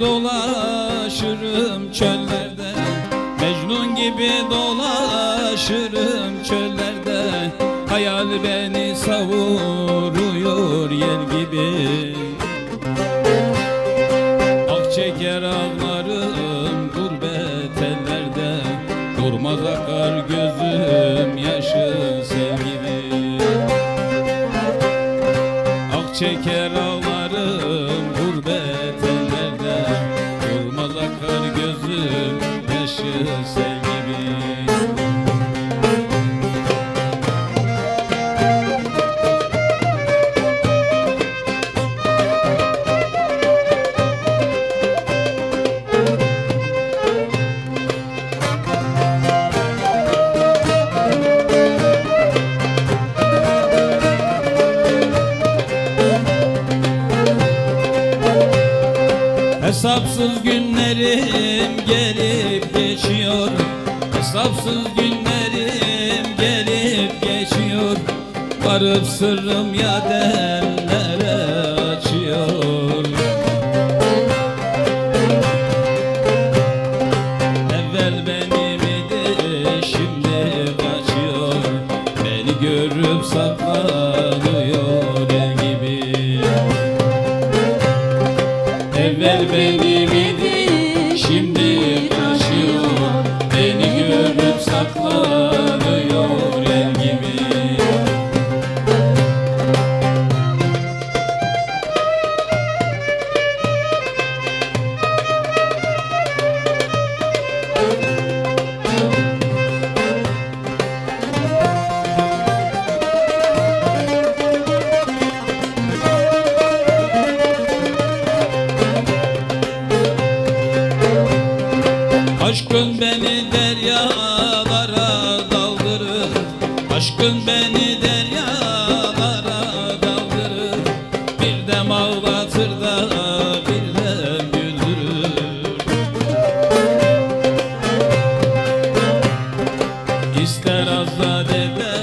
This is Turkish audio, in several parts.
dolaşırım çöllerde. Mecnun gibi dolaşırım çöllerde. Hayal beni savuruyor yel gibi. Ak çeker ağlarım gurbet ellerde. Durmaz akar gözüm yaşın sel gibi Ak çeker ağlarım gurbet ellerde Durmaz akar gözüm yaşın sel Hesapsız günlerim gelip geçiyor. Hesapsız günlerim gelip geçiyor. Varıp sırrım ya dellere Evvel benim Aşkın beni deryalara daldırır. Aşkın beni deryalara daldırır. Bir dem ağlatır da bir dem güldürür. İster azat eder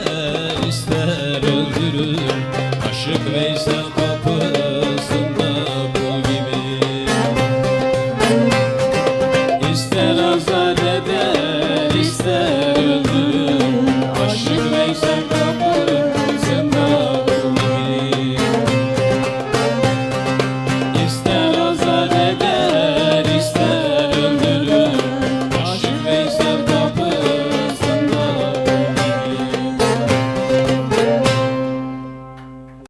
İster azar eder ister